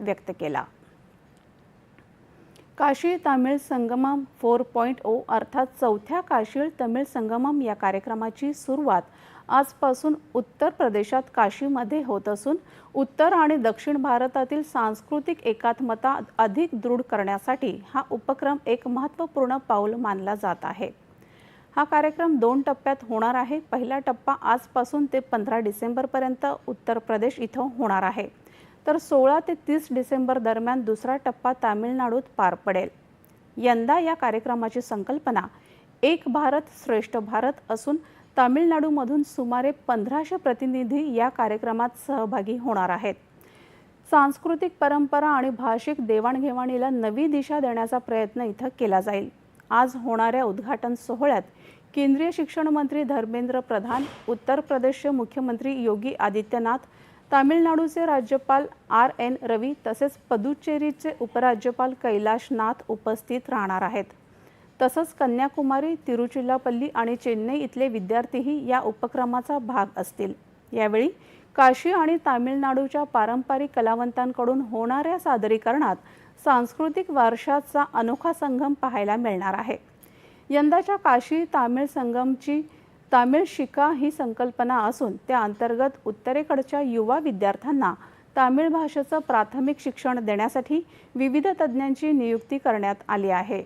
व्यक्त केला. Kashi Tamil Sangamam four point O अर्थात चौथ्या काशीळ तमिळ संगमम या कार्यक्रमाची सुरुवात आजपासून उत्तर प्रदेशात काशीमध्ये होत असून उत्तर आणि दक्षिण भारतातील सांस्कृतिक एकात्मता अधिक दृढ करण्यासाठी हा उपक्रम एक महत्त्वपूर्ण पाऊल मानला जात आहे. हा कार्यक्रम दोन टप्प्यात होणार आहे. पहिला टप्पा आजपासून ते पंधरा डिसेंबरपर्यंत उत्तर प्रदेश इथं होणार आहे. तर सोळा ते तीस डिसेंबर दरम्यान दुसरा टप्पा तामिळनाडूत पार पडेल. यंदा या कार्यक्रमाची संकल्पना एक भारत श्रेष्ठ भारत असून तामिळनाडूमधून सुमारे पंधराशे प्रतिनिधी या कार्यक्रमात सहभागी होणार आहेत. सांस्कृतिक परंपरा आणि भाषिक देवाणघेवाणीला नवी दिशा देण्याचा प्रयत्न इथं केला जाईल. आज होणाऱ्या उद्घाटन सोहळ्यात केंद्रीय शिक्षण मंत्री धर्मेंद्र प्रधान उत्तर प्रदेशचे मुख्यमंत्री योगी आदित्यनाथ तामिळनाडूचे राज्यपाल आर एन रवी तसेच पदुच्चेरीचे उपराज्यपाल कैलाश नाथ उपस्थित राहणार आहेत. तसंच कन्याकुमारी तिरुचिल्लापल्ली आणि चेन्नई इथले विद्यार्थीही या उपक्रमाचा भाग असतील. यावेळी काशी आणि तामिळनाडूच्या पारंपरिक कलावंतांकडून होणाऱ्या सादरीकरणात सांस्कृतिक वारशाचा अनोखा संगम पाहायला मिळणार आहे. यंदाच्या काशी तामिळ संगमची तामिळ शिका ही संकल्पना असून त्या अंतर्गत उत्तरेकडच्या युवा विद्यार्थ्यांना तामिळ भाषेचं प्राथमिक शिक्षण देण्यासाठी विविध तज्ज्ञांची नियुक्ती करण्यात आली आहे.